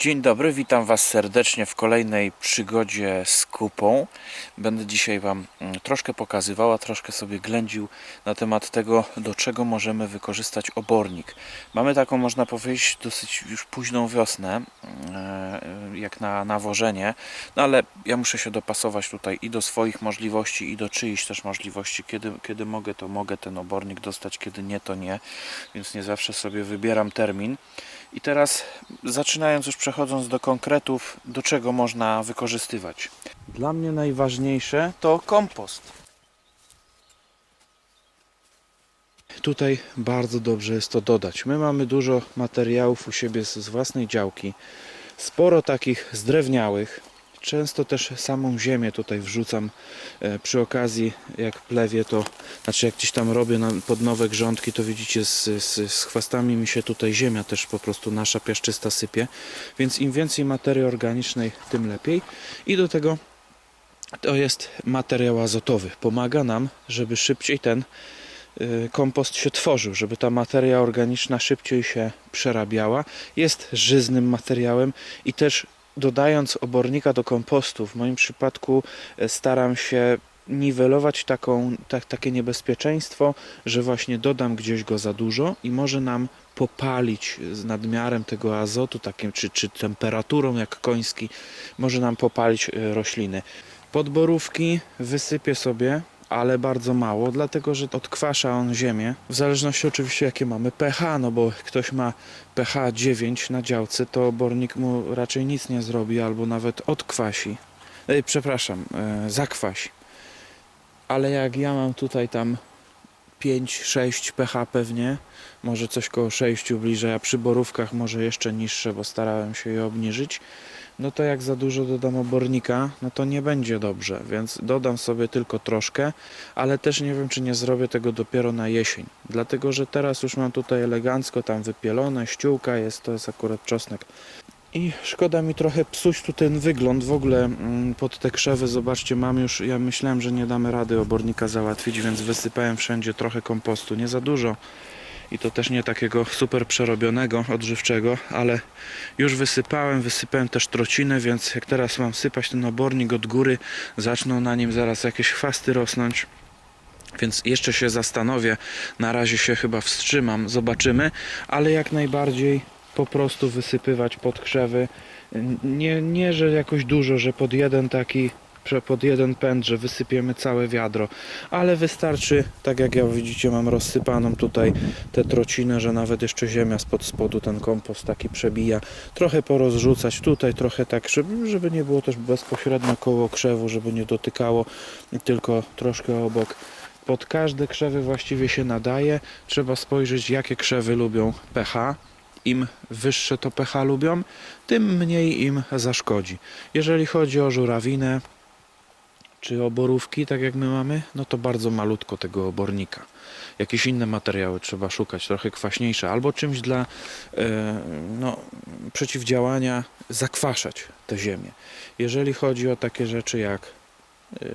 Dzień dobry, witam Was serdecznie w kolejnej przygodzie z kupą. Będę dzisiaj Wam mm, troszkę pokazywał, a troszkę sobie ględził na temat tego, do czego możemy wykorzystać obornik. Mamy taką, można powiedzieć, dosyć już późną wiosnę, e, jak na nawożenie, no ale ja muszę się dopasować tutaj i do swoich możliwości, i do czyichś też możliwości. Kiedy, kiedy mogę, to mogę ten obornik dostać, kiedy nie, to nie, więc nie zawsze sobie wybieram termin. I teraz zaczynając już przechodząc do konkretów, do czego można wykorzystywać. Dla mnie najważniejsze to kompost. Tutaj bardzo dobrze jest to dodać. My mamy dużo materiałów u siebie z, własnej działki. Sporo takich zdrewniałych. Często też samą ziemię tutaj wrzucam e, przy okazji, jak plewie, to znaczy jak gdzieś tam robię pod nowe grządki, to widzicie z, z, z chwastami mi się tutaj ziemia też po prostu nasza piaszczysta sypie. Więc im więcej materii organicznej, tym lepiej. I do tego to jest materiał azotowy. Pomaga nam, żeby szybciej ten y, kompost się tworzył, żeby ta materia organiczna szybciej się przerabiała. Jest żyznym materiałem i też dodając obornika do kompostu, w moim przypadku e, staram się niwelować taką, tak, takie niebezpieczeństwo, że właśnie dodam gdzieś go za dużo i może nam popalić z nadmiarem tego azotu, takim, czy, czy temperaturą jak koński, może nam popalić e, rośliny. Podborówki wysypię sobie, ale bardzo mało, dlatego że odkwasza on ziemię. W zależności oczywiście jakie mamy pH, no bo ktoś ma pH 9 na działce, to obornik mu raczej nic nie zrobi albo nawet odkwasi. Ej, przepraszam, e, zakwasi. Ale jak ja mam tutaj tam 5-6 pH pewnie, może coś koło 6 bliżej, a przy borówkach może jeszcze niższe, bo starałem się je obniżyć, no to jak za dużo dodam obornika, no to nie będzie dobrze, więc dodam sobie tylko troszkę, ale też nie wiem, czy nie zrobię tego dopiero na jesień, dlatego że teraz już mam tutaj elegancko tam wypielone, ściółka jest, to jest akurat czosnek. I szkoda mi trochę psuć tu ten wygląd w ogóle mm, pod te krzewy. Zobaczcie, mam już, ja myślałem, że nie damy rady obornika załatwić, więc wysypałem wszędzie trochę kompostu. Nie za dużo i to też nie takiego super przerobionego, odżywczego, ale już wysypałem, wysypałem też trocinę, więc jak teraz mam sypać ten obornik od góry, zaczną na nim zaraz jakieś chwasty rosnąć. Więc jeszcze się zastanowię, na razie się chyba wstrzymam, zobaczymy, ale jak najbardziej po prostu wysypywać pod krzewy. Nie, nie że jakoś dużo, że pod jeden taki, pod jeden pęd, że wysypiemy całe wiadro, ale wystarczy, tak jak ja widzicie, mam rozsypaną tutaj tę trocinę, że nawet jeszcze ziemia spod spodu ten kompost taki przebija. Trochę porozrzucać tutaj, trochę tak, żeby, żeby nie było też bezpośrednio koło krzewu, żeby nie dotykało, tylko troszkę obok pod każde krzewy właściwie się nadaje. Trzeba spojrzeć, jakie krzewy lubią pH. Im wyższe to pH lubią, tym mniej im zaszkodzi. Jeżeli chodzi o żurawinę czy oborówki, tak jak my mamy, no to bardzo malutko tego obornika. Jakieś inne materiały trzeba szukać, trochę kwaśniejsze, albo czymś dla e, no, przeciwdziałania zakwaszać tę ziemię. Jeżeli chodzi o takie rzeczy jak y,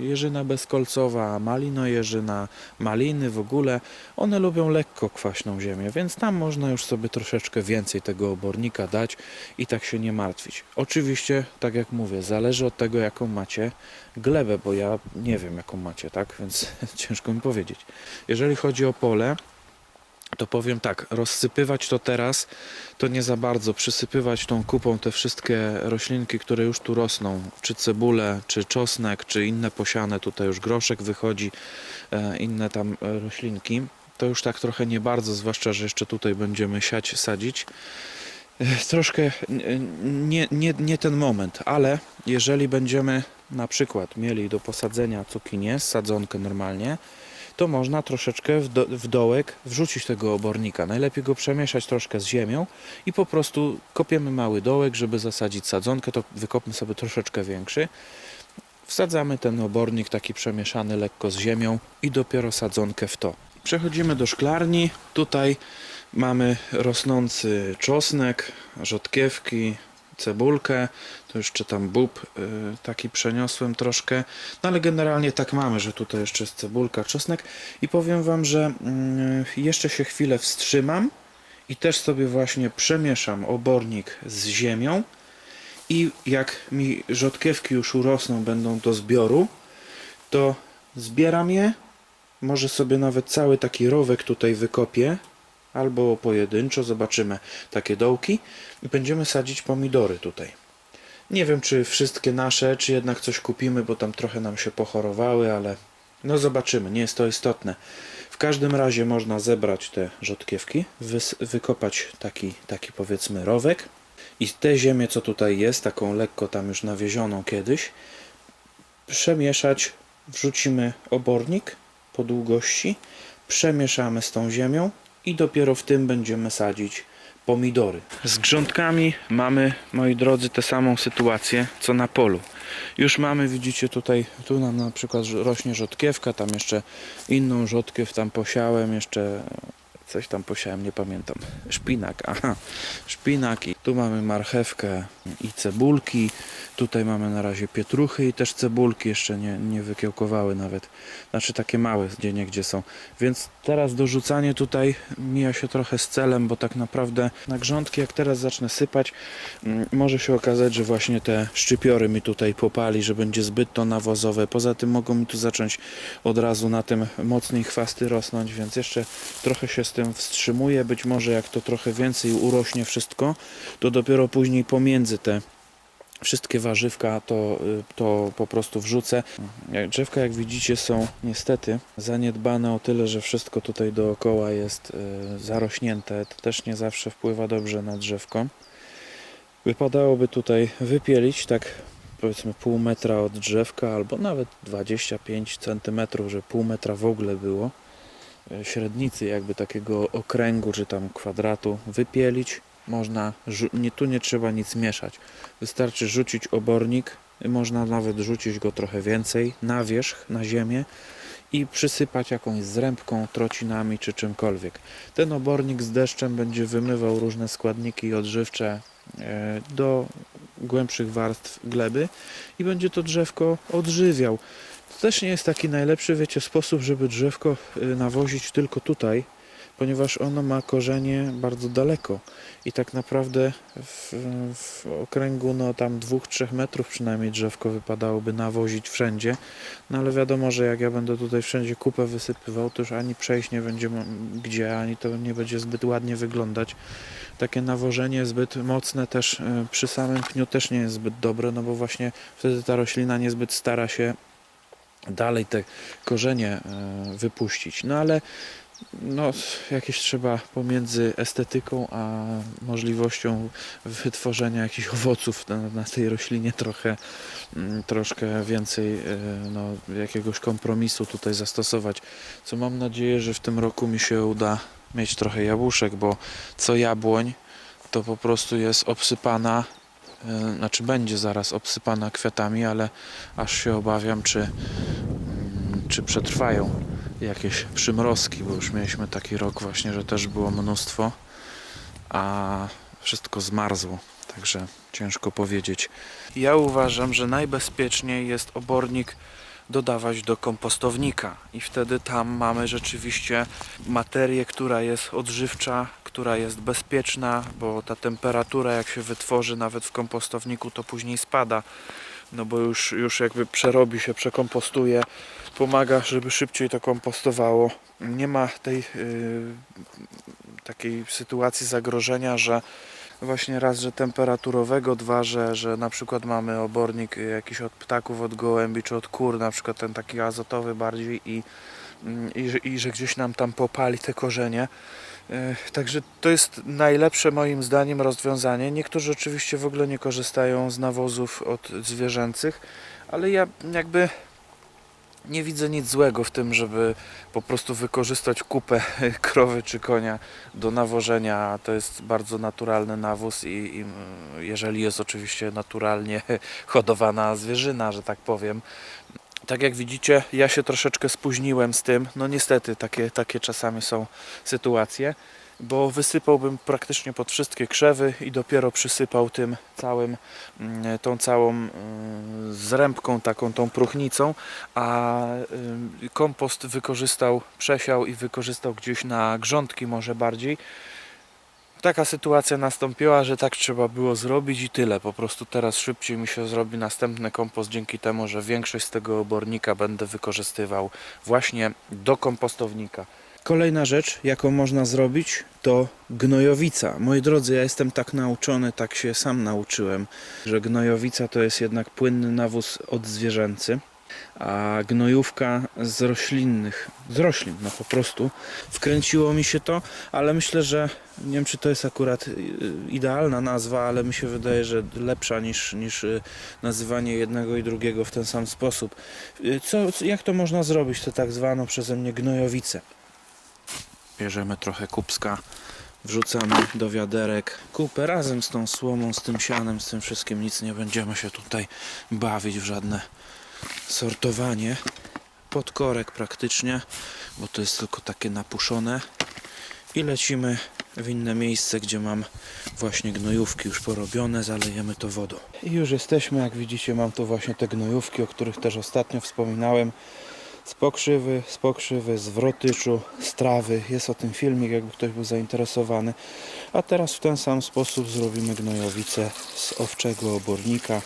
jeżyna bezkolcowa, malinojeżyna, maliny w ogóle, one lubią lekko kwaśną ziemię, więc tam można już sobie troszeczkę więcej tego obornika dać i tak się nie martwić. Oczywiście, tak jak mówię, zależy od tego, jaką macie glebę, bo ja nie wiem, jaką macie, tak, więc ciężko mi powiedzieć. Jeżeli chodzi o pole, to powiem tak, rozsypywać to teraz to nie za bardzo. Przysypywać tą kupą te wszystkie roślinki, które już tu rosną, czy cebulę, czy czosnek, czy inne posiane, tutaj już groszek wychodzi, e, inne tam e, roślinki. To już tak trochę nie bardzo, zwłaszcza, że jeszcze tutaj będziemy siać, sadzić. E, Troszkę nie, nie, nie ten moment, ale jeżeli będziemy na przykład mieli do posadzenia cukinię, sadzonkę normalnie, to można troszeczkę w, do, w dołek wrzucić tego obornika. Najlepiej go przemieszać troszkę z ziemią i po prostu kopiemy mały dołek, żeby zasadzić sadzonkę, to wykopmy sobie troszeczkę większy. Wsadzamy ten obornik taki przemieszany lekko z ziemią i dopiero sadzonkę w to. Przechodzimy do szklarni. Tutaj mamy rosnący czosnek, rzodkiewki, cebulkę, to jeszcze tam bób y, taki przeniosłem troszkę, no ale generalnie tak mamy, że tutaj jeszcze jest cebulka, czosnek. I powiem Wam, że mm, jeszcze się chwilę wstrzymam i też sobie właśnie przemieszam obornik z ziemią. I jak mi rzodkiewki już urosną, będą do zbioru, to zbieram je, może sobie nawet cały taki rowek tutaj wykopię, albo pojedynczo, zobaczymy takie dołki i będziemy sadzić pomidory tutaj. Nie wiem, czy wszystkie nasze, czy jednak coś kupimy, bo tam trochę nam się pochorowały, ale no zobaczymy, nie jest to istotne. W każdym razie można zebrać te rzodkiewki, wykopać taki, taki powiedzmy rowek i tę ziemię, co tutaj jest, taką lekko tam już nawiezioną kiedyś, przemieszać, wrzucimy obornik po długości, przemieszamy z tą ziemią i dopiero w tym będziemy sadzić pomidory. Z grządkami mamy, moi drodzy, tę samą sytuację co na polu. Już mamy, widzicie tutaj, tu nam na przykład rośnie rzodkiewka, tam jeszcze inną rzodkiew tam posiałem, jeszcze coś tam posiałem, nie pamiętam. Szpinak, aha, szpinak i tu mamy marchewkę i cebulki. Tutaj mamy na razie pietruchy i też cebulki jeszcze nie, nie wykiełkowały nawet. Znaczy takie małe gdzie niegdzie są. Więc teraz dorzucanie tutaj mija się trochę z celem, bo tak naprawdę na grządki jak teraz zacznę sypać, mm, może się okazać, że właśnie te szczypiory mi tutaj popali, że będzie zbyt to nawozowe. Poza tym mogą mi tu zacząć od razu na tym mocniej chwasty rosnąć, więc jeszcze trochę się z tym wstrzymuję. Być może jak to trochę więcej urośnie wszystko, to dopiero później pomiędzy te wszystkie warzywka to, y, to po prostu wrzucę. Drzewka jak widzicie są niestety zaniedbane o tyle, że wszystko tutaj dookoła jest y, zarośnięte. To też nie zawsze wpływa dobrze na drzewko. Wypadałoby tutaj wypielić tak powiedzmy pół metra od drzewka albo nawet 25 cm, że pół metra w ogóle było y, średnicy jakby takiego okręgu czy tam kwadratu wypielić. Można, nie, tu nie trzeba nic mieszać. Wystarczy rzucić obornik, można nawet rzucić go trochę więcej na wierzch, na ziemię i przysypać jakąś zrębką, trocinami czy czymkolwiek. Ten obornik z deszczem będzie wymywał różne składniki odżywcze e, do głębszych warstw gleby i będzie to drzewko odżywiał. To też nie jest taki najlepszy, wiecie, sposób, żeby drzewko y, nawozić tylko tutaj, ponieważ ono ma korzenie bardzo daleko i tak naprawdę w, w okręgu no tam 2-3 metrów przynajmniej drzewko wypadałoby nawozić wszędzie, no ale wiadomo, że jak ja będę tutaj wszędzie kupę wysypywał, to już ani przejść nie będzie gdzie, ani to nie będzie zbyt ładnie wyglądać. Takie nawożenie zbyt mocne też y, przy samym pniu też nie jest zbyt dobre, no bo właśnie wtedy ta roślina niezbyt stara się dalej te korzenie e, wypuścić. No ale no, jakieś trzeba pomiędzy estetyką a możliwością wytworzenia jakichś owoców na, na tej roślinie trochę mm, troszkę więcej e, no, jakiegoś kompromisu tutaj zastosować. Co mam nadzieję, że w tym roku mi się uda mieć trochę jabłuszek, bo co jabłoń to po prostu jest obsypana e, znaczy będzie zaraz obsypana kwiatami, ale aż się obawiam, czy, mm, czy przetrwają jakieś przymrozki, bo już mieliśmy taki rok właśnie, że też było mnóstwo, a wszystko zmarzło, także ciężko powiedzieć. Ja uważam, że najbezpieczniej jest obornik dodawać do kompostownika i wtedy tam mamy rzeczywiście materię, która jest odżywcza, która jest bezpieczna, bo ta temperatura jak się wytworzy nawet w kompostowniku to później spada, no bo już, już jakby przerobi się, przekompostuje, pomaga, żeby szybciej to kompostowało. Nie ma tej yy, takiej sytuacji zagrożenia, że właśnie raz, że temperaturowego, dwa, że, że na przykład mamy obornik jakiś od ptaków, od gołębi czy od kur, na przykład ten taki azotowy bardziej i, mm, i, i że gdzieś nam tam popali te korzenie. E, Także to jest najlepsze moim zdaniem rozwiązanie. Niektórzy oczywiście w ogóle nie korzystają z nawozów od zwierzęcych, ale ja jakby nie widzę nic złego w tym, żeby po prostu wykorzystać kupę krowy czy konia do nawożenia. To jest bardzo naturalny nawóz i, i jeżeli jest oczywiście naturalnie hodowana zwierzyna, że tak powiem. Tak jak widzicie, ja się troszeczkę spóźniłem z tym. No niestety, takie, takie czasami są sytuacje, bo wysypałbym praktycznie pod wszystkie krzewy i dopiero przysypał tym całym, mm, tą całą mm, zrębką, taką tą próchnicą, a kompost wykorzystał, przesiał i wykorzystał gdzieś na grządki może bardziej. Taka sytuacja nastąpiła, że tak trzeba było zrobić i tyle. Po prostu teraz szybciej mi się zrobi następny kompost dzięki temu, że większość z tego obornika będę wykorzystywał właśnie do kompostownika. Kolejna rzecz, jaką można zrobić, to gnojowica. Moi drodzy, ja jestem tak nauczony, tak się sam nauczyłem, że gnojowica to jest jednak płynny nawóz odzwierzęcy, a gnojówka z roślinnych, z roślin, no po prostu. Wkręciło mi się to, ale myślę, że nie wiem, czy to jest akurat y, idealna nazwa, ale mi się wydaje, że lepsza niż, niż y, nazywanie jednego i drugiego w ten sam sposób. Y, Co, jak to można zrobić, tę tak zwaną przeze mnie gnojowicę? Bierzemy trochę kupska, wrzucamy do wiaderek kupę razem z tą słomą, z tym sianem, z tym wszystkim. Nic nie będziemy się tutaj bawić w żadne sortowanie. Podkorek praktycznie, bo to jest tylko takie napuszone. I lecimy w inne miejsce, gdzie mam właśnie gnojówki już porobione, zalejemy to wodą. I już jesteśmy, jak widzicie mam tu właśnie te gnojówki, o których też ostatnio wspominałem. Z pokrzywy, z pokrzywy, z wrotyczu, z trawy. Jest o tym filmik, jakby ktoś był zainteresowany. A teraz w ten sam sposób zrobimy gnojowicę z owczego obornika.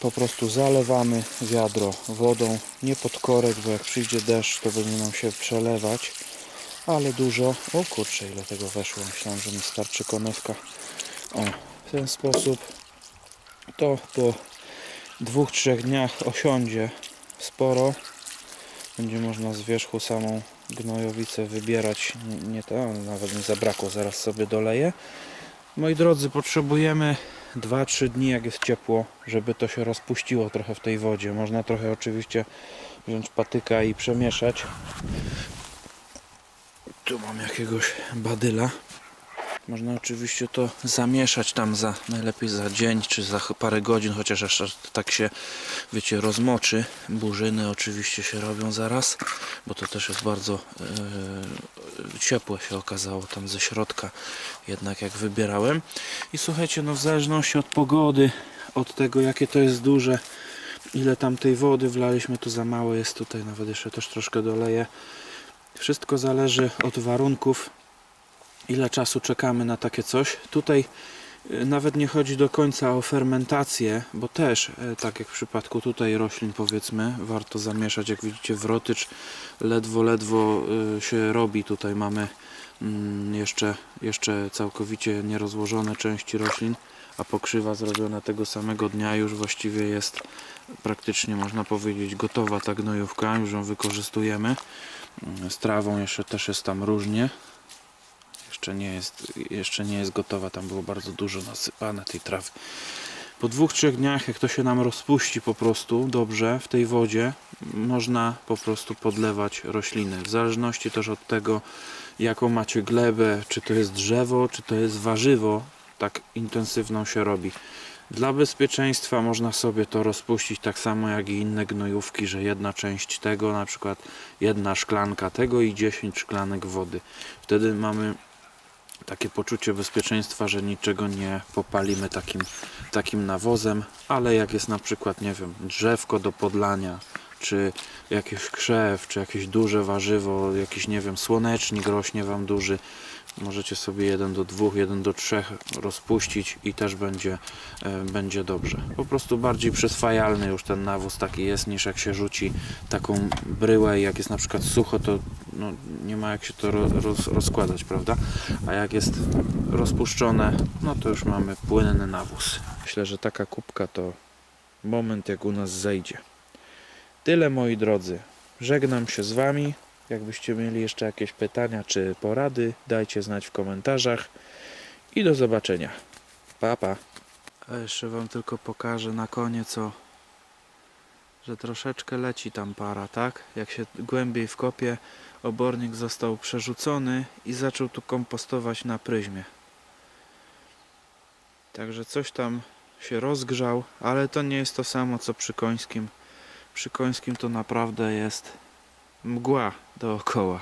Po prostu zalewamy wiadro wodą, nie pod korek, bo jak przyjdzie deszcz, to będzie nam się przelewać. Ale dużo. O kurczę, ile tego weszło. Myślałem, że mi starczy konewka. O, w ten sposób to po dwóch, trzech dniach osiądzie sporo. Będzie można z wierzchu samą gnojowicę wybierać. Nie, nie to, nawet mi zabrakło, zaraz sobie doleję. Moi drodzy, potrzebujemy 2-3 dni, jak jest ciepło, żeby to się rozpuściło trochę w tej wodzie. Można trochę oczywiście wziąć patyka i przemieszać. Tu mam jakiegoś badyla. Można oczywiście to zamieszać tam za najlepiej za dzień czy za parę godzin, chociaż aż tak się wiecie rozmoczy. Burzyny oczywiście się robią zaraz, bo to też jest bardzo e, ciepłe się okazało tam ze środka jednak jak wybierałem. I słuchajcie, no w zależności od pogody, od tego jakie to jest duże, ile tam tej wody wlaliśmy, tu za mało jest tutaj, nawet jeszcze też troszkę doleję. Wszystko zależy od warunków, ile czasu czekamy na takie coś. Tutaj y, nawet nie chodzi do końca o fermentację, bo też, e, tak jak w przypadku tutaj roślin powiedzmy, warto zamieszać. Jak widzicie wrotycz ledwo, ledwo y, się robi. Tutaj mamy mm, jeszcze, jeszcze całkowicie nierozłożone części roślin, a pokrzywa zrobiona tego samego dnia już właściwie jest praktycznie można powiedzieć gotowa ta gnojówka, już ją wykorzystujemy. Mm, Z trawą jeszcze też jest tam różnie. Jeszcze nie jest, jeszcze nie jest gotowa, tam było bardzo dużo nasypane tej trawy. Po dwóch, trzech dniach, jak to się nam rozpuści po prostu dobrze w tej wodzie, można po prostu podlewać rośliny. W zależności też od tego, jaką macie glebę, czy to jest drzewo, czy to jest warzywo, tak intensywną się robi. Dla bezpieczeństwa można sobie to rozpuścić tak samo jak i inne gnojówki, że jedna część tego, na przykład jedna szklanka tego i 10 szklanek wody. Wtedy mamy takie poczucie bezpieczeństwa, że niczego nie popalimy takim, takim nawozem, ale jak jest na przykład, nie wiem, drzewko do podlania, czy jakiś krzew, czy jakieś duże warzywo, jakiś, nie wiem, słonecznik rośnie Wam duży, możecie sobie 1 do 2, 1 do 3 rozpuścić i też będzie, e, będzie dobrze. Po prostu bardziej przyswajalny już ten nawóz taki jest, niż jak się rzuci taką bryłę i jak jest na przykład sucho, to no, nie ma jak się to ro, roz, rozkładać, prawda? A jak jest rozpuszczone, no to już mamy płynny nawóz. Myślę, że taka kubka to moment jak u nas zejdzie. Tyle moi drodzy. Żegnam się z Wami. Jakbyście mieli jeszcze jakieś pytania czy porady, dajcie znać w komentarzach. I do zobaczenia. Pa, pa. A jeszcze Wam tylko pokażę na koniec, o, że troszeczkę leci tam para, tak? Jak się głębiej wkopie, obornik został przerzucony i zaczął tu kompostować na pryzmie. Także coś tam się rozgrzał, ale to nie jest to samo co przy końskim. Przy końskim to naprawdę jest mgła dookoła.